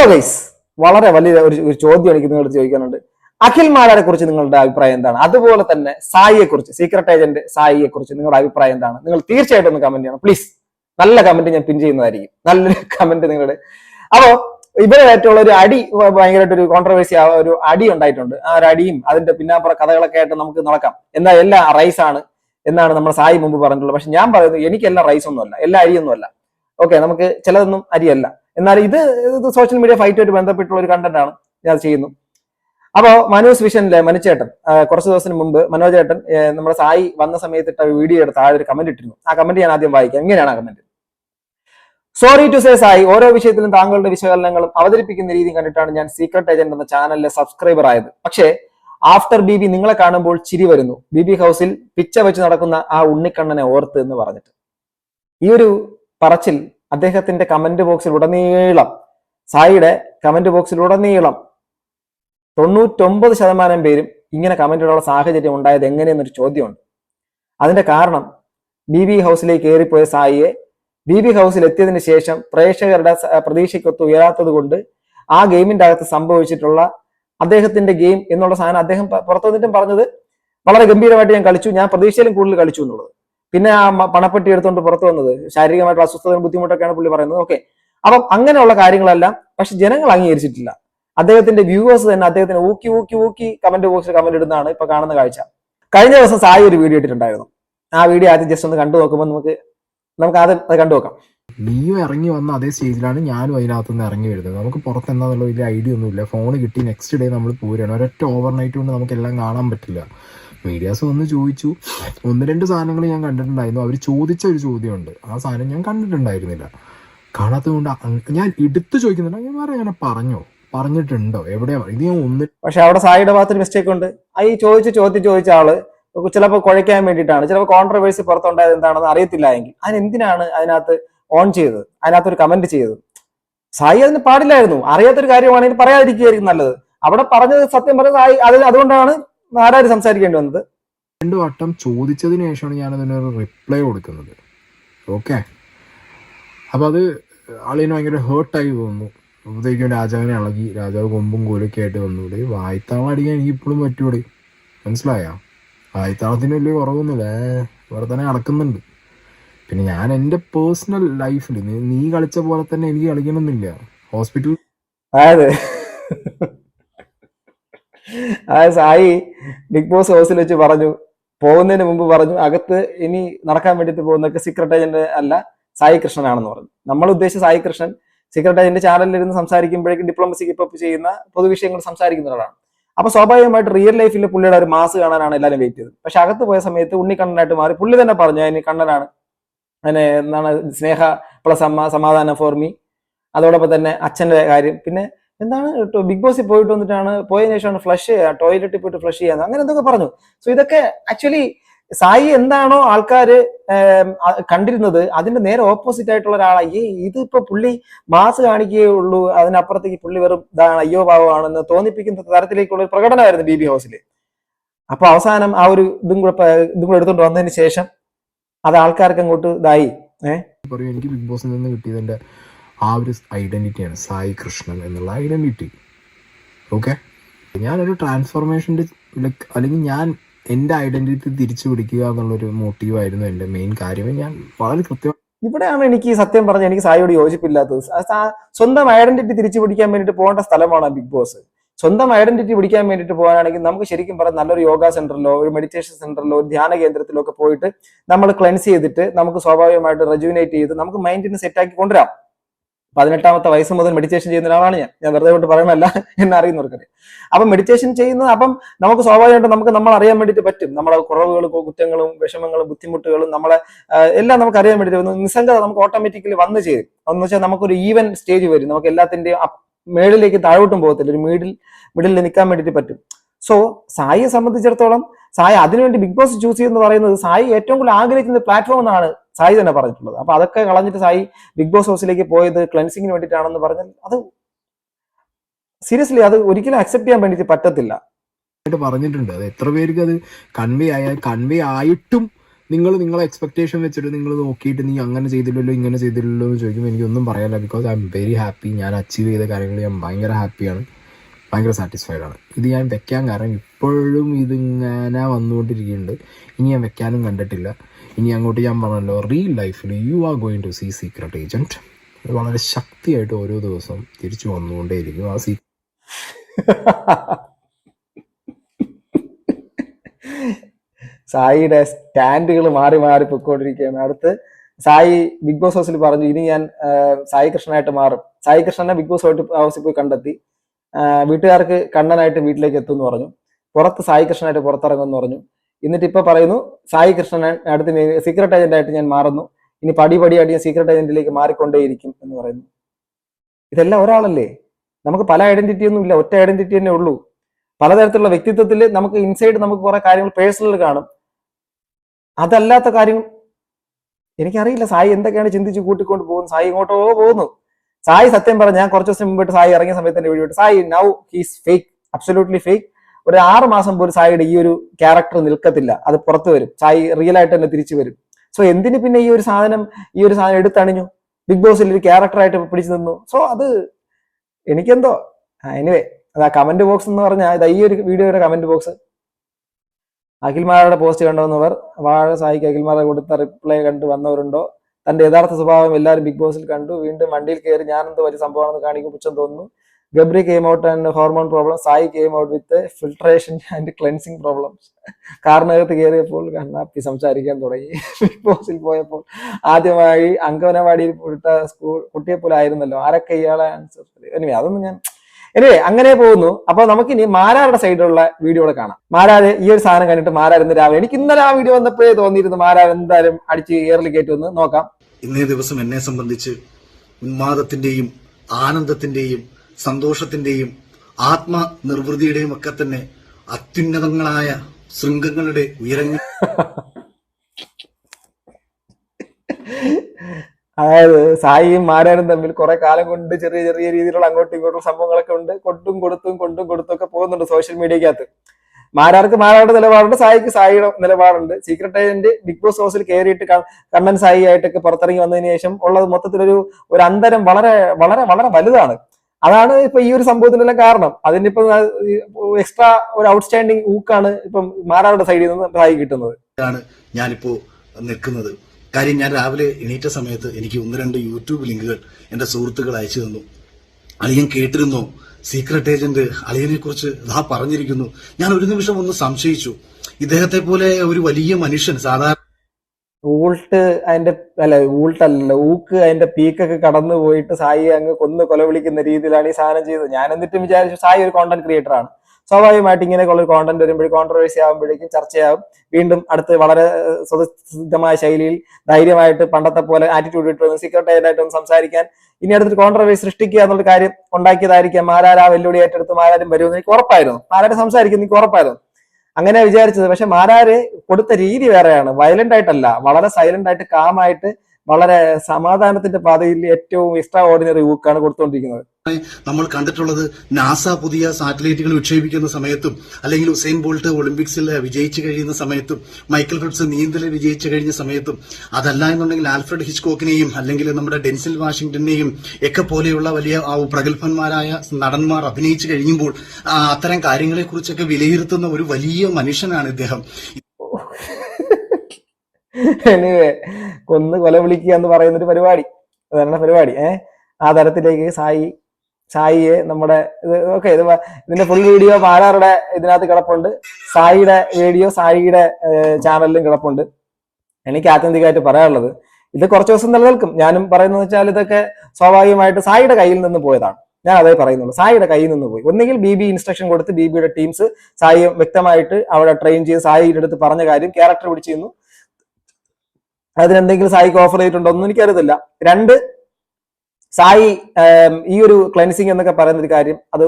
Hello guys വളരെ വലിയ ഒരു ഒരു ചോദ്യം എനിക്ക് നിങ്ങളോട് ചോദിക്കാനുണ്ട്. അഖിൽ മാലാരെ കുറിച്ച് നിങ്ങളുടെ അഭിപ്രായം എന്താണ്? അതുപോലെ തന്നെ സായിയെ കുറിച്ച് സീക്രട്ട് ഏജന്റ് സായിയെ കുറിച്ച് നിങ്ങളുടെ അഭിപ്രായം എന്താണ്? നിങ്ങൾ തീർച്ചയായിട്ടും ഒന്ന് കമന്റ് ചെയ്യണം. പ്ലീസ് നല്ല കമന്റ് ഞാൻ പിൻ ചെയ്യുന്നതായിരിക്കും. നല്ലൊരു കമന്റ് നിങ്ങളുടെ. അപ്പോ ഇവരായിട്ടുള്ള ഒരു അടി ഭയങ്കരമായിട്ട് ഒരു കോൺട്രവേഴ്സി ഒരു അടി ഉണ്ടായിട്ടുണ്ട്. ആ ഒരു അടിയും അതിന്റെ പിന്നാപ്പുറ കഥകളൊക്കെ ആയിട്ട് നമുക്ക് നടക്കാം. എന്നാൽ എല്ലാം റൈസ് ആണ് എന്നാണ് നമ്മുടെ സായി മുമ്പ് പറഞ്ഞിട്ടുള്ളത്. പക്ഷെ ഞാൻ പറയുന്നത് എനിക്കെല്ലാം റൈസ് ഒന്നുമല്ല. എല്ലാ അരിയൊന്നും അല്ല ഓക്കെ നമുക്ക് ചിലതൊന്നും അരിയല്ല. എന്നാൽ ഇത് സോഷ്യൽ മീഡിയ ഫൈറ്റുമായിട്ട് ബന്ധപ്പെട്ടുള്ള ഒരു കണ്ടന്റ് ആണ് ഞാൻ ചെയ്യുന്നു. അപ്പോ മനോജ് വിഷനിലെ മനുചേട്ടൻ കുറച്ച് ദിവസത്തിന് മുമ്പ് മനോജ് ചേട്ടൻ നമ്മുടെ സായി വന്ന സമയത്ത് ഇട്ട വീഡിയോ എടുത്ത് ആ ഒരു കമന്റ് ഇട്ടിരുന്നു. ആ കമന്റ് ഞാൻ ആദ്യം വായിക്കാം. എങ്ങനെയാണ് ആ comment sorry to say Sai ഓരോ വിഷയത്തിലും താങ്കളുടെ വിശകലനങ്ങളും അവതരിപ്പിക്കുന്ന രീതി കണ്ടിട്ടാണ് ഞാൻ സീക്രട്ട് ഏജന്റ് എന്ന ചാനലിലെ സബ്സ്ക്രൈബർ ആയത്. പക്ഷേ ആഫ്റ്റർ ബി ബി നിങ്ങളെ കാണുമ്പോൾ ചിരി വരുന്നു. ബി ബി ഹൗസിൽ പിച്ച വെച്ച് നടക്കുന്ന ആ ഉണ്ണിക്കണ്ണനെ ഓർത്ത് എന്ന് പറഞ്ഞിട്ട്. ഈ ഒരു പറച്ചിൽ അദ്ദേഹത്തിന്റെ കമന്റ് ബോക്സിൽ ഉടനീളം സായിയുടെ കമന്റ് ബോക്സിൽ ഉടനീളം തൊണ്ണൂറ്റൊമ്പത് ശതമാനം പേരും ഇങ്ങനെ കമന്റ് ഇടാനുള്ള സാഹചര്യം ഉണ്ടായത് എങ്ങനെയെന്നൊരു ചോദ്യമുണ്ട്. അതിന്റെ കാരണം ബി ബി ഹൗസിലേക്ക് കയറിപ്പോയ സായിയെ ബി ബി ഹൗസിൽ എത്തിയതിന് ശേഷം പ്രേക്ഷകരുടെ പ്രതീക്ഷയ്ക്കൊത്ത് ഉയരാത്തത് കൊണ്ട് ആ ഗെയിമിന്റെ അകത്ത് സംഭവിച്ചിട്ടുള്ള അദ്ദേഹത്തിന്റെ ഗെയിം എന്നുള്ള സാധനം അദ്ദേഹം പുറത്തു വന്നിട്ടും പറഞ്ഞത് വളരെ ഗംഭീരമായിട്ട് ഞാൻ കളിച്ചു ഞാൻ പ്രതീക്ഷയിലും കൂടുതൽ കളിച്ചു എന്നുള്ളത്. പിന്നെ ആ പണപ്പെട്ടി എടുത്തുകൊണ്ട് പുറത്തു വന്നത്. ശാരീരികമായിട്ടുള്ള അസ്വസ്ഥതയും ബുദ്ധിമുട്ടൊക്കെയാണ് പുള്ളി പറയുന്നത്. ഓക്കെ. അപ്പം അങ്ങനെയുള്ള കാര്യങ്ങളെല്ലാം പക്ഷെ ജനങ്ങൾ അംഗീകരിച്ചിട്ടില്ല. അദ്ദേഹത്തിന്റെ വ്യൂവേഴ്സ് തന്നെ അദ്ദേഹത്തിന് ഊക്കി ഊക്കി ഊക്കി കമന്റ് ബോക്സിൽ കമന്റ് ഇടുന്നതാണ് ഇപ്പൊ കാണുന്ന കാഴ്ച. കഴിഞ്ഞ ദിവസം സായി ഒരു വീഡിയോ ഇട്ടിട്ടുണ്ടായിരുന്നു. ആ വീഡിയോ ആദ്യം ജസ്റ്റ് ഒന്ന് കണ്ടു നോക്കുമ്പോൾ നമുക്ക് നമുക്ക് ആദ്യം അത് കണ്ടു നോക്കാം. നീയും ഇറങ്ങി വന്ന അതേ സ്റ്റേജിലാണ് ഞാനും അതിനകത്ത് നിന്ന് ഇറങ്ങി വരുന്നത്. നമുക്ക് പുറത്ത് എന്താണെന്നുള്ള വലിയ ഐഡിയ ഒന്നുമില്ല. ഫോൺ കിട്ടി നെക്സ്റ്റ് ഡേ നമ്മൾ പോരുകയാണ്. ഒരൊറ്റ ഓവർനൈറ്റ് കൊണ്ട് നമുക്ക് എല്ലാം കാണാൻ പറ്റില്ല. മീഡിയാസ് വന്ന് ചോദിച്ചു. ഒന്ന് രണ്ട് സാധനങ്ങൾ ഞാൻ കണ്ടിട്ടുണ്ടായിരുന്നു. അവർ ചോദിച്ച ഒരു ചോദ്യമുണ്ട്. ആ സാധനം ഞാൻ കണ്ടിട്ടുണ്ടായിരുന്നില്ല. കാണാത്തത് കൊണ്ട് അങ് ഞാൻ എടുത്തു ചോദിക്കുന്നുണ്ട്. വേറെ അങ്ങനെ പറഞ്ഞോ? പറഞ്ഞിട്ടുണ്ടോ? എവിടെയാ? ഇത് ഞാൻ ഒന്ന് പക്ഷെ അവിടെ സായിയുടെ ഭാഗത്തൊരു മിസ്റ്റേക്ക് ഉണ്ട്. ആ ഈ ചോദിച്ച് ചോദ്യം ചോദിച്ച ആൾ ചിലപ്പോൾ കുഴയ്ക്കാൻ വേണ്ടിയിട്ടാണ്. ചിലപ്പോൾ കോൺട്രവേഴ്സി പുറത്തുണ്ടായത് എന്താണെന്ന് അറിയത്തില്ല എങ്കിൽ അതിനെന്തിനാണ് അതിനകത്ത് ഓൺ ചെയ്തത്? അതിനകത്ത് ഒരു കമന്റ് ചെയ്തത്? സായി അതിന് പാടില്ലായിരുന്നു. അറിയാത്തൊരു കാര്യമാണെങ്കിൽ പറയാതിരിക്കുകയായിരിക്കും നല്ലത്. അവിടെ പറഞ്ഞത് സത്യം പറഞ്ഞത് സായി അത് അതുകൊണ്ടാണ് ആരാര് സംസാരിക്കേണ്ടി വന്നത്? രണ്ട് വട്ടം ചോദിച്ചതിന് ശേഷമാണ് ഞാൻ അതിനൊരു റിപ്ലൈ കൊടുക്കുന്നത്. ഓക്കെ അപ്പം അത് ആളിന് ഭയങ്കര ഹേർട്ടായി തോന്നുന്നു. അപ്പോഴത്തേക്കും രാജാവിനെ ഇളകി രാജാവ് കൊമ്പും കോലൊക്കെ ആയിട്ട് വന്നു. ഇവിടെ വായ്ത്താളം അടിക്കാൻ എനിക്ക് ഇപ്പോഴും പറ്റൂടെ. മനസ്സിലായോ? വായ്ത്താളത്തിന് വലിയ കുറവൊന്നുമില്ല. ഇവിടെ തന്നെ നടക്കുന്നുണ്ട്. പിന്നെ ഞാൻ എന്റെ പേഴ്സണൽ ലൈഫിൽ നീ കളിച്ച പോലെ തന്നെ എനിക്ക് കളിക്കണമെന്നില്ല. ഹോസ്പിറ്റൽ അതായത് അതായത് സായി ബിഗ് ബോസ് ഹൗസിൽ വെച്ച് പറഞ്ഞു. പോകുന്നതിന് മുമ്പ് പറഞ്ഞു അകത്ത് ഇനി നടക്കാൻ വേണ്ടിയിട്ട് പോകുന്നൊക്കെ സീക്രട്ട് ഏജന്റ് അല്ല സായി കൃഷ്ണനാണെന്ന് പറഞ്ഞു. നമ്മൾ ഉദ്ദേശിച്ച സായി കൃഷ്ണൻ സീക്രട്ട് ഏജന്റ് ചാനലിൽ ഇരുന്ന് സംസാരിക്കുമ്പോഴേക്കും ഡിപ്ലോമസി കിപ്പ് ചെയ്യുന്ന പൊതുവിഷയങ്ങൾ സംസാരിക്കുന്ന ഒരാളാണ്. അപ്പൊ സ്വാഭാവികമായിട്ട് റിയൽ ലൈഫിൽ പുള്ളിയുടെ ഒരു മാസ് കാണാനാണ് എല്ലാവരും വെയിറ്റ് ചെയ്തത്. പക്ഷെ അകത്ത് പോയ സമയത്ത് ഉണ്ണിക്കണ്ണനായിട്ട് മാറി പുള്ളി തന്നെ പറഞ്ഞു അതിന് കണ്ണനാണ്. അങ്ങനെ എന്താണ് സ്നേഹ പ്ലസ് അമ്മ സമാധാനം ഫോർ മീ അതോടൊപ്പം തന്നെ അച്ഛന്റെ കാര്യം. പിന്നെ എന്താണ് ബിഗ് ബോസിൽ പോയിട്ട് വന്നിട്ടാണ് പോയതിനു ശേഷമാണ് ഫ്ലഷ് ചെയ്യുക ടോയ്ലറ്റിൽ പോയിട്ട് ഫ്ലഷ് ചെയ്യാന്ന് അങ്ങനെ എന്തൊക്കെ പറഞ്ഞു. സോ ഇതൊക്കെ ആക്ച്വലി സായി എന്താണോ ആൾക്കാർ കണ്ടിരുന്നത് അതിന്റെ നേരെ ഓപ്പോസിറ്റ് ആയിട്ടുള്ള ഒരാളായി ഈ ഇതിപ്പോ പുള്ളി മാസ് കാണിക്കുകയേ ഉള്ളൂ അതിനപ്പുറത്തേക്ക് പുള്ളി വെറും ഇതാണ് അയ്യോ ഭാവമാണെന്ന് തോന്നിപ്പിക്കുന്ന തരത്തിലേക്കുള്ള ഒരു പ്രകടനമായിരുന്നു ബി ബി ഹൗസിൽ അപ്പൊ അവസാനം ആ ഒരു ഇതും കൂടെ ഇതും കൂടെ എടുത്തുകൊണ്ട് വന്നതിന് ശേഷം അത് ആൾക്കാർക്ക് അങ്ങോട്ട് ഇതായി. പറയും എനിക്ക് ബിഗ് ബോസിൽ നിന്ന് കിട്ടിയതിന്റെ ആ ഒരു ഐഡന്റിറ്റിയാണ് സായി കൃഷ്ണൻ എന്നുള്ള ഐഡന്റിറ്റി ഓക്കെ ഞാനൊരു ട്രാൻസ്ഫോർമേഷന്റെ ലൈക്ക് അല്ലെങ്കിൽ ഞാൻ എന്റെ ഐഡന്റിറ്റി തിരിച്ചു പിടിക്കുക എന്നുള്ളൊരു മോട്ടീവായിരുന്നു എന്റെ മെയിൻ കാര്യം ഞാൻ വളരെ കൃത്യം ഇവിടെയാണ് എനിക്ക് സത്യം പറഞ്ഞ എനിക്ക് സായിയോട് യോജിപ്പില്ലാത്തത്. സ്വന്തം ഐഡന്റിറ്റി തിരിച്ചു പിടിക്കാൻ വേണ്ടിയിട്ട് പോകേണ്ട സ്ഥലമാണ് ബിഗ് ബോസ്. സ്വന്തം ഐഡന്റിറ്റി പിടിക്കാൻ വേണ്ടിയിട്ട് പോകാനാണെങ്കിൽ നമുക്ക് ശരിക്കും പറഞ്ഞാൽ നല്ലൊരു യോഗ സെന്ററിലോ ഒരു മെഡിറ്റേഷൻ സെന്ററിലോ ഒരു ധ്യാന കേന്ദ്രത്തിലോ ഒക്കെ പോയിട്ട് നമ്മൾ ക്ലെൻസ് ചെയ്തിട്ട് നമുക്ക് സ്വാഭാവികമായിട്ട് റെജുവിനേറ്റ് ചെയ്ത് നമുക്ക് മൈൻഡിനെ സെറ്റാക്കി കൊണ്ടുവരാം. പതിനെട്ടാമത്തെ വയസ്സ് മുതൽ മെഡിറ്റേഷൻ ചെയ്യുന്ന ഒരാളാണ് ഞാൻ. ഞാൻ വെറുതെ കൊണ്ട് പറയണല്ല എന്നെ അറിയുന്നവർക്കറിയാം. അപ്പം മെഡിറ്റേഷൻ ചെയ്യുന്നത് അപ്പം നമുക്ക് സ്വാഭാവികമായിട്ട് നമുക്ക് നമ്മൾ അറിയാൻ വേണ്ടിയിട്ട് പറ്റും. നമ്മുടെ കുറവുകളും കുറ്റങ്ങളും വിഷമങ്ങളും ബുദ്ധിമുട്ടുകളും നമ്മളെ എല്ലാം നമുക്ക് അറിയാൻ വേണ്ടിയിട്ട് നിസ്സംഗത നമുക്ക് ഓട്ടോമാറ്റിക്കലി വന്ന് ചെയ്യും എന്ന് വെച്ചാൽ നമുക്കൊരു ഈവൻ സ്റ്റേജ് വരും. നമുക്ക് എല്ലാത്തിന്റെയും മേളിലേക്ക് താഴോട്ടും പോകത്തില്ല. ഒരു മിഡിൽ മിഡിലിൽ നിൽക്കാൻ വേണ്ടിയിട്ട് പറ്റും. സോ സായിയെ സംബന്ധിച്ചിടത്തോളം സായി അതിനുവേണ്ടി ബിഗ് ബോസ് ചൂസ് ചെയ്യുന്നത് പറയുന്നത് സായി ഏറ്റവും കൂടുതൽ ആഗ്രഹിക്കുന്ന പ്ലാറ്റ്ഫോം എന്നാണ്. സായി തന്നെ പറഞ്ഞിട്ടുള്ളത്. അപ്പൊ അതൊക്കെ കളഞ്ഞിട്ട് സായി ബിഗ് ബോസ് ഹൗസിലേക്ക് പോയത് ക്ലൻസിങ്ങിന് വേണ്ടിയിട്ടാണെന്ന് പറഞ്ഞാൽ അത് സീരിയസ്ലി അത് ഒരിക്കലും അക്സെപ്റ്റ് ചെയ്യാൻ വേണ്ടിയിട്ട് പറ്റത്തില്ല. പറഞ്ഞിട്ടുണ്ട്. അത് എത്ര പേർക്ക് അത് കൺവേ ആയാൽ കൺവേ ആയിട്ടും നിങ്ങൾ നിങ്ങളെ എക്സ്പെക്ടേഷൻ വെച്ചിട്ട് നിങ്ങൾ നോക്കിയിട്ട് നീ അങ്ങനെ ചെയ്തില്ലല്ലോ ഇങ്ങനെ ചെയ്തില്ലല്ലോ എന്ന് ചോദിക്കുമ്പോൾ എനിക്കൊന്നും പറയാനില്ല. Because I am very happy ഞാൻ അച്ചീവ് ചെയ്ത കാര്യങ്ങൾ ഞാൻ ഭയങ്കര ഹാപ്പിയാണ് ഭയങ്കര സാറ്റിസ്ഫൈഡ് ആണ്. ഇത് ഞാൻ വെക്കാൻ കാരണം ഇപ്പോഴും ഇതിങ്ങനെ വന്നുകൊണ്ടിരിക്കുന്നുണ്ട്. ഇനി ഞാൻ വെക്കാനും കണ്ടിട്ടില്ല. ഇനി അങ്ങോട്ട് ഞാൻ പറഞ്ഞല്ലോ റിയൽ ലൈഫിൽ you are going to see secret agent വളരെ ശക്തിയായിട്ട് ഓരോ ദിവസം തിരിച്ചു വന്നുകൊണ്ടേയിരിക്കും ആ സീ സായിയുടെ സ്റ്റാൻഡുകൾ മാറി മാറി പൊയ്ക്കൊണ്ടിരിക്കുകയാണ്. അടുത്ത് സായി ബിഗ് ബോസ് ഹൗസിൽ പറഞ്ഞു ഇനി ഞാൻ സായി കൃഷ്ണനായിട്ട് മാറും. സായി കൃഷ്ണനെ ബിഗ് ബോസ് ഹൗസിൽ പോയി കണ്ടെത്തി. വീട്ടുകാർക്ക് കണ്ണനായിട്ട് വീട്ടിലേക്ക് എത്തുമെന്ന് പറഞ്ഞു. പുറത്ത് സായി കൃഷ്ണനായിട്ട് പുറത്തിറങ്ങുമെന്ന് പറഞ്ഞു. എന്നിട്ട് ഇപ്പൊ പറയുന്നു സായി കൃഷ്ണൻ അടുത്ത് സീക്രട്ട് ഏജന്റ് ആയിട്ട് ഞാൻ മാറുന്നു. ഇനി പടിപടിയായിട്ട് ഞാൻ സീക്രട്ട് ഏജന്റിലേക്ക് മാറിക്കൊണ്ടേയിരിക്കും എന്ന് പറയുന്നു. ഇതെല്ലാം ഒരാളല്ലേ? നമുക്ക് പല ഐഡന്റിറ്റി ഒന്നും ഇല്ല. ഒറ്റ ഐഡന്റിറ്റി തന്നെ ഉള്ളൂ. പലതരത്തിലുള്ള വ്യക്തിത്വത്തിൽ നമുക്ക് ഇൻസൈഡ് നമുക്ക് കുറെ കാര്യങ്ങൾ പേഴ്സണൽ കാണും. അതല്ലാത്ത കാര്യങ്ങൾ എനിക്കറിയില്ല. സായി എന്തൊക്കെയാണ് ചിന്തിച്ച് കൂട്ടിക്കൊണ്ട് പോകുന്നത്? സായി ഇങ്ങോട്ടോ പോകുന്നു. സായി സത്യം പറഞ്ഞു ഞാൻ കുറച്ച് ദിവസം മുമ്പിട്ട് സായി ഇറങ്ങിയ സമയത്ത് എന്റെ video Sai now he's fake absolutely fake ഒരു ആറ് മാസം പോലും സായിയുടെ ഈ ഒരു ക്യാരക്ടർ നിൽക്കത്തില്ല. അത് പുറത്തു വരും. സായി റിയൽ ആയിട്ട് തന്നെ തിരിച്ചു വരും. സോ എന്തിന് പിന്നെ ഈ ഒരു സാധനം ഈ ഒരു സാധനം എടുത്തണിഞ്ഞു? ബിഗ് ബോസിൽ ഒരു ക്യാരക്ടറായിട്ട് പിടിച്ചു നിന്നു. സോ അത് എനിക്കെന്തോ? എനിവേ അത് ആ കമന്റ് ബോക്സ് എന്ന് പറഞ്ഞാൽ ഇത് ഈ ഒരു വീഡിയോയുടെ കമന്റ് ബോക്സ് അഖിൽമാരുടെ പോസ്റ്റ് കണ്ടുവന്നവർ വാഴ സായിക്ക് അഖിൽമാരെ കൊടുത്ത റിപ്ലൈ കണ്ടു വന്നവരുണ്ടോ? തന്റെ യഥാർത്ഥ സ്വഭാവം എല്ലാവരും ബിഗ് ബോസിൽ കണ്ടു. വീണ്ടും വണ്ടിയിൽ കയറി ഞാനെന്തോ വലിയ സംഭവമാണെന്ന് കാണിക്കും പുച്ഛം തോന്നുന്നു. Gabri came out and hormone problem Sai came out with filtration and cleansing problems കാറിനകത്ത് കയറിയപ്പോൾ കണ്ണാപ്പി സംസാരിക്കാൻ തുടങ്ങി. ബിഗ് ബോസിൽ പോയപ്പോൾ ആദ്യമായി അങ്കനവാടിയിൽ പോയിട്ട സ്കൂൾ കുട്ടിയെ പോലെ ആയിരുന്നല്ലോ ആരൊക്കെ ഇയാളെ ആൻസർ എനിവേ അതൊന്നും ഞാൻ എനിവേ അങ്ങനെ പോകുന്നു. അപ്പൊ നമുക്കിനി മാരാരുടെ സൈഡിലുള്ള വീഡിയോടെ കാണാം. മാരാര് ഈ ഒരു സാധനം കണ്ടിട്ട് മാരാർ ഇന്ന് രാവിലെ എനിക്ക് ഇന്നലെ ആ വീഡിയോ വന്നപ്പോഴേ തോന്നിയിരുന്നു മാരാർ എന്തായാലും അടിച്ച് എയറിൽ കയറ്റുമെന്ന് നോക്കാം. ഇന്നേ ദിവസം എന്നെ സംബന്ധിച്ച് ഉന്മാദത്തിന്റെയും ആനന്ദത്തിന്റെയും സന്തോഷത്തിന്റെയും ആത്മനിർവൃതിയുടെയും ഒക്കെ തന്നെ അത്യുന്നതങ്ങളായ ശൃംഗങ്ങളുടെ ഉയരങ്ങൾ അതായത് സായിയും മാരാനും തമ്മിൽ കുറെ കാലം കൊണ്ട് ചെറിയ ചെറിയ രീതിയിലുള്ള അങ്ങോട്ടും ഇങ്ങോട്ടും സംഭവങ്ങളൊക്കെ ഉണ്ട്. കൊണ്ടും കൊടുത്തും കൊണ്ടും കൊടുത്തും ഒക്കെ പോകുന്നുണ്ട് സോഷ്യൽ മീഡിയക്കകത്ത് മാരാർക്ക് മാരാരുടെ നിലപാടുണ്ട് സായിക്ക് സായിയുടെ നിലപാടുണ്ട്. സീക്രട്ട് ഏജന്റ് ബിഗ് ബോസ് ഹൗസിൽ കയറിയിട്ട് കണ്ണൻ സായി ആയിട്ടൊക്കെ പുറത്തിറങ്ങി വന്നതിന് ശേഷം ഉള്ളത് മൊത്തത്തിലൊരു ഒരു അന്തരം വളരെ വളരെ വളരെ വലുതാണ്. അതാണ് ഇപ്പൊ ഈ ഒരു സംഭവത്തിനെല്ലാം കാരണം. അതിനിപ്പോ എക്സ്ട്രാ ഒരു ഔട്ട്സ്റ്റാൻഡിങ് ഊക്കാണ് ഇപ്പം മാരാരുടെ സൈഡിൽ നിന്ന് പ്രായി കിട്ടുന്നത്. ആണ് ഞാനിപ്പോ നിൽക്കുന്നത്. കാര്യം ഞാൻ രാവിലെ എണീറ്റ സമയത്ത് എനിക്ക് ഒന്ന് രണ്ട് യൂട്യൂബ് ലിങ്കുകൾ എന്റെ സുഹൃത്തുക്കൾ അയച്ചു തന്നു. അളിയൻ കേട്ടിരുന്നു. സീക്രട്ട് ഏജന്റ് അളിയനെ കുറിച്ച് ഇതാ പറഞ്ഞിരിക്കുന്നു. ഞാൻ ഒരു നിമിഷം ഒന്ന് സംശയിച്ചു. ഇദ്ദേഹത്തെ പോലെ ഒരു വലിയ മനുഷ്യൻ സാധാരണ ഊൾട്ട് അതിന്റെ അല്ല ഊൾട്ട് അല്ലല്ലോ ഊക്ക് അതിന്റെ പീക്കൊക്കെ കടന്നു പോയിട്ട് സായി അങ്ങ് കൊന്ന് കൊല വിളിക്കുന്ന രീതിയിലാണ് ഈ സാധനം ചെയ്തത്. ഞാൻ എന്നിട്ടും വിചാരിച്ചു സായി ഒരു കോണ്ടന്റ് ക്രിയേറ്റർ ആണ്. സ്വാഭാവികമായിട്ട് ഇങ്ങനെയൊക്കെയുള്ള കോണ്ടന്റ് വരുമ്പോഴേക്കും കോൺട്രവേഴ്സി ആകുമ്പോഴേക്കും ചർച്ചയാവും. വീണ്ടും അടുത്ത് വളരെ സ്വതസിദ്ധമായ ശൈലിയിൽ ധൈര്യമായിട്ട് പണ്ടത്തെ പോലെ ആറ്റിറ്റ്യൂഡ് ഇട്ട് വന്ന് ഒന്ന് സംസാരിക്കാൻ. ഇനി അടുത്തൊരു കോൺട്രവേഴ്സി സൃഷ്ടിക്കുക എന്നുള്ള കാര്യം ഉണ്ടാക്കിയതായിരിക്കാം. മാരാർ ആ വെല്ലുവിളി ഏറ്റെടുത്ത് ആരാരും വരുമെന്ന് എനിക്ക് ഉറപ്പായിരുന്നു. ആരാരും സംസാരിക്കും എനിക്ക് ഉറപ്പായിരുന്നു. അങ്ങനെ വിചാരിച്ചത്. പക്ഷെ മാരാര് കൊടുത്ത രീതി വേറെയാണ്. വയലന്റ് ആയിട്ടല്ല വളരെ സൈലന്റ് ആയിട്ട് കാമായിട്ട് വളരെ സമാധാനത്തിന്റെ പാതയിൽ ഏറ്റവും എക്സ്ട്രാ ഓർഡിനറി ഊക്കാണ് കൊടുത്തുകൊണ്ടിരിക്കുന്നത് നമ്മൾ കണ്ടിട്ടുള്ളത് നാസ പുതിയ സാറ്റലൈറ്റുകൾ വിക്ഷേപിക്കുന്ന സമയത്തും അല്ലെങ്കിൽ ഉസൈൻ ബോൾട്ട് ഒളിമ്പിക്സിൽ വിജയിച്ചു കഴിയുന്ന സമയത്തും മൈക്കിൾ ഫിലിപ്സ് നീന്തൽ വിജയിച്ചു കഴിഞ്ഞ സമയത്തും അതല്ല എന്നുണ്ടെങ്കിൽ ആൽഫ്രഡ് ഹിച്ച്കോക്കിനെയും അല്ലെങ്കിൽ നമ്മുടെ ഡെൻസിൽ വാഷിംഗ്ടനെയും ഒക്കെ പോലെയുള്ള വലിയ പ്രഗത്ഭന്മാരായ നടന്മാർ അഭിനയിച്ചു കഴിയുമ്പോൾ അത്തരം കാര്യങ്ങളെക്കുറിച്ചൊക്കെ വിലയിരുത്തുന്ന ഒരു വലിയ മനുഷ്യനാണ് ഇദ്ദേഹം. എനിവേ കൊന്ന് കൊല വിളിക്കുക എന്ന് പറയുന്ന ഒരു പരിപാടി. അതാണ് പരിപാടി. ഏഹ് ആ തരത്തിലേക്ക് സായി സായിയെ നമ്മുടെ ഇത് ഓക്കെ ഇത് ഇതിന്റെ ഫുൾ വീഡിയോ മാരാറുടെ ഇതിനകത്ത് കിടപ്പുണ്ട്. സായിയുടെ വീഡിയോ സായിയുടെ ചാനലിലും കിടപ്പുണ്ട്. എനിക്ക് ആത്യന്തികമായിട്ട് പറയാനുള്ളത് ഇത് കുറച്ച് ദിവസം നിലനിൽക്കും. ഞാനും പറയുന്നത് വെച്ചാൽ ഇതൊക്കെ സ്വാഭാവികമായിട്ട് സായിയുടെ കയ്യിൽ നിന്ന് പോയതാണ്. ഞാൻ അതേ പറയുന്നുള്ളൂ. സായിയുടെ കയ്യിൽ നിന്ന് പോയി. ഒന്നുകിൽ ബി ബി ഇൻസ്ട്രക്ഷൻ കൊടുത്ത് ബി ബിയുടെ ടീംസ് സായി വ്യക്തമായിട്ട് അവിടെ ട്രെയിൻ ചെയ്ത് സായിയുടെ അടുത്ത് പറഞ്ഞ കാര്യം ക്യാരക്ടർ പിടിച്ചിരുന്നു. അതിനെന്തെങ്കിലും സായിക്ക് ഓഫർ ചെയ്തിട്ടുണ്ടോ ഒന്നും എനിക്കറിയത്തില്ല. രണ്ട് സായി ഈ ഒരു ക്ലെൻസിങ് എന്നൊക്കെ പറയുന്ന ഒരു കാര്യം അത്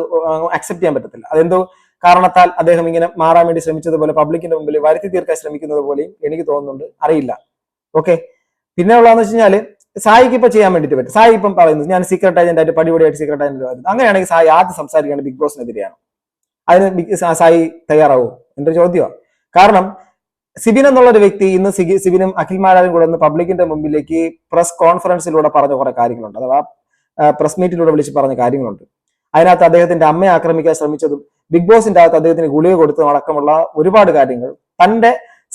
അക്സെപ്റ്റ് ചെയ്യാൻ പറ്റത്തില്ല. അതെന്തോ കാരണത്താൽ അദ്ദേഹം ഇങ്ങനെ മാറാൻ വേണ്ടി ശ്രമിച്ചതുപോലെ പബ്ലിക്കിന്റെ മുമ്പിൽ വരുത്തി തീർക്കാൻ ശ്രമിക്കുന്നത് പോലെയും എനിക്ക് തോന്നുന്നുണ്ട്. അറിയില്ല. ഓക്കെ പിന്നെ ഉള്ളതെന്ന് വെച്ച് കഴിഞ്ഞാൽ സായിക്ക് ഇപ്പൊ ചെയ്യാൻ വേണ്ടിട്ട് പറ്റും. സായി ഇപ്പം പറയുന്നത് ഞാൻ സീക്രട്ട് ഏജന്റ് ആയിട്ട് പടിപടിയായിട്ട് സീക്രട്ട് ഏജന്റ് വരുന്നത് അങ്ങനെയാണെങ്കിൽ സായി ആദ്യം സംസാരിക്കേണ്ടത് ബിഗ് ബോസിനെതിരെയാണ്. അതിന് സായി തയ്യാറാവും? എന്റെ ചോദ്യമാണ് കാരണം സിബിൻ എന്നുള്ള ഒരു വ്യക്തി ഇന്ന് സിബിനും അഖിൽ മാരാരും കൂടെ ഒന്ന് പബ്ലിക്കിന്റെ മുമ്പിലേക്ക് പ്രസ് കോൺഫറൻസിലൂടെ പറഞ്ഞ കുറെ കാര്യങ്ങളുണ്ട്. അഥവാ പ്രസ് മീറ്റിലൂടെ വിളിച്ച് പറഞ്ഞ കാര്യങ്ങളുണ്ട്. അതിനകത്ത് അദ്ദേഹത്തിന്റെ അമ്മയെ ആക്രമിക്കാൻ ശ്രമിച്ചതും ബിഗ് ബോസിന്റെ അകത്ത് അദ്ദേഹത്തിന് ഗുളിക കൊടുത്തതും അടക്കമുള്ള ഒരുപാട് കാര്യങ്ങൾ. തന്റെ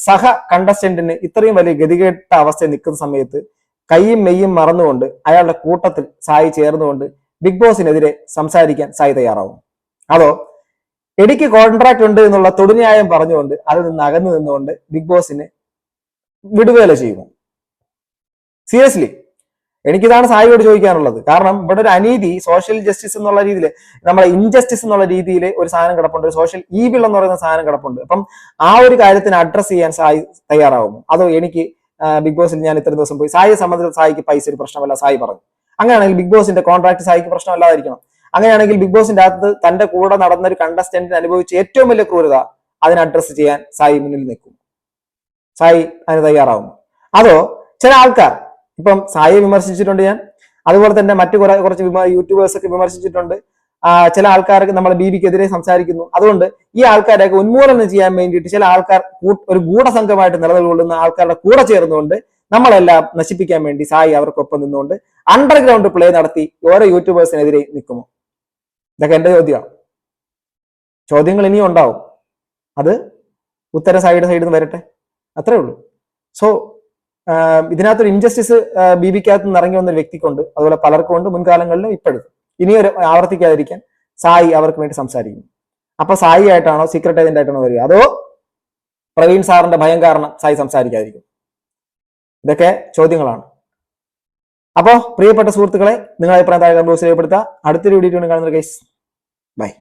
സഹ കണ്ടസ്റ്റന്റിന് ഇത്രയും വലിയ ഗതികെട്ട അവസ്ഥയിൽ നിൽക്കുന്ന സമയത്ത് കൈയും മെയ്യും മറന്നുകൊണ്ട് അയാളുടെ കൂട്ടത്തിൽ സായി ചേർന്നുകൊണ്ട് ബിഗ് ബോസിനെതിരെ സംസാരിക്കാൻ സായി തയ്യാറാവും അതോ എനിക്ക് കോൺട്രാക്ട് ഉണ്ട് എന്നുള്ള തൊടുന്യായം പറഞ്ഞുകൊണ്ട് അതിൽ നിന്ന് അകന്നു നിന്നുകൊണ്ട് ബിഗ് ബോസിന് വിടുവേല ചെയ്യുന്നു. സീരിയസ്ലി എനിക്കിതാണ് സായിയോട് ചോദിക്കാനുള്ളത്. കാരണം ഇവിടെ ഒരു അനീതി സോഷ്യൽ ജസ്റ്റിസ് എന്നുള്ള രീതിയിൽ നമ്മളെ ഇൻജസ്റ്റിസ് എന്നുള്ള രീതിയിൽ ഒരു സാധനം കിടപ്പുണ്ട്. ഒരു സോഷ്യൽ ഈവിൾ എന്ന് പറയുന്ന സാധനം കിടപ്പുണ്ട്. അപ്പം ആ ഒരു കാര്യത്തിന് അഡ്രസ് ചെയ്യാൻ സായി തയ്യാറാവുമോ അതോ എനിക്ക് ബിഗ് ബോസിൽ ഞാൻ ഇത്ര ദിവസം പോയി സായിയെ സംബന്ധിച്ച് സായിക്ക് പൈസ ഒരു പ്രശ്നമല്ല സായി പറഞ്ഞു. അങ്ങനെയാണെങ്കിൽ ബിഗ് ബോസിന്റെ കോൺട്രാക്ട് സായിക്ക് പ്രശ്നമല്ലാതിരിക്കണം. അങ്ങനെയാണെങ്കിൽ ബിഗ് ബോസിന്റെ അകത്ത് തന്റെ കൂടെ നടന്ന ഒരു കണ്ടസ്റ്റന്റിന് അനുഭവിച്ച ഏറ്റവും വലിയ ക്രൂരത അതിനെ അഡ്രസ്സ് ചെയ്യാൻ സായി മുന്നിൽ നിൽക്കും. സായി അതിന് തയ്യാറാവും അതോ ചില ആൾക്കാർ ഇപ്പം സായിയെ വിമർശിച്ചിട്ടുണ്ട് ഞാൻ അതുപോലെ തന്നെ മറ്റു കുറെ കുറച്ച് യൂട്യൂബേഴ്സ് ഒക്കെ വിമർശിച്ചിട്ടുണ്ട്. ചില ആൾക്കാർക്ക് നമ്മളെ ബീബിക്കെതിരെ സംസാരിക്കുന്നു. അതുകൊണ്ട് ഈ ആൾക്കാരെയൊക്കെ ഉന്മൂലനം ചെയ്യാൻ വേണ്ടിയിട്ട് ചില ആൾക്കാർ ഒരു ഗൂഢസംഘമായിട്ട് നിലനിൽക്കൊള്ളുന്ന ആൾക്കാരുടെ കൂടെ ചേർന്നുകൊണ്ട് നമ്മളെല്ലാം നശിപ്പിക്കാൻ വേണ്ടി സായി അവർക്കൊപ്പം നിന്നുകൊണ്ട് അണ്ടർഗ്രൗണ്ട് പ്ലേ നടത്തി ഓരോ യൂട്യൂബേഴ്സിനെതിരെ നിൽക്കുമോ ഇതൊക്കെ എന്റെ ചോദ്യമാണ് ചോദ്യങ്ങൾ ഇനിയും ഉണ്ടാവും. അത് ഉത്തര സൈഡ് സൈഡിൽ നിന്ന് വരട്ടെ. അത്രേ ഉള്ളൂ. സോ ഇതിനകത്തൊരു ഇൻജസ്റ്റിസ് ബി ബിക്കകത്ത് നിന്ന് ഇറങ്ങി വന്ന ഒരു വ്യക്തിക്കുണ്ട്. അതുപോലെ പലർക്കും ഉണ്ട് മുൻകാലങ്ങളിലും ഇപ്പോഴും. ഇനിയൊരു ആവർത്തിക്കാതിരിക്കാൻ സായി അവർക്ക് വേണ്ടി സംസാരിക്കുന്നു. അപ്പൊ സായി ആയിട്ടാണോ സീക്രട്ട് ഏജന്റ് ആയിട്ടാണോ വരിക? അതോ പ്രവീൺ സാറിന്റെ ഭയം കാരണം സായി സംസാരിക്കാതിരിക്കും ഇതൊക്കെ ചോദ്യങ്ങളാണ്. അപ്പോ പ്രിയപ്പെട്ട സുഹൃത്തുക്കളെ നിങ്ങളെ അഭിപ്രായം താഴെ കമ്പോസ് ചെയ്യപ്പെടുത്തുക അടുത്തൊരു വീഡിയോ കാണുന്ന കേസ്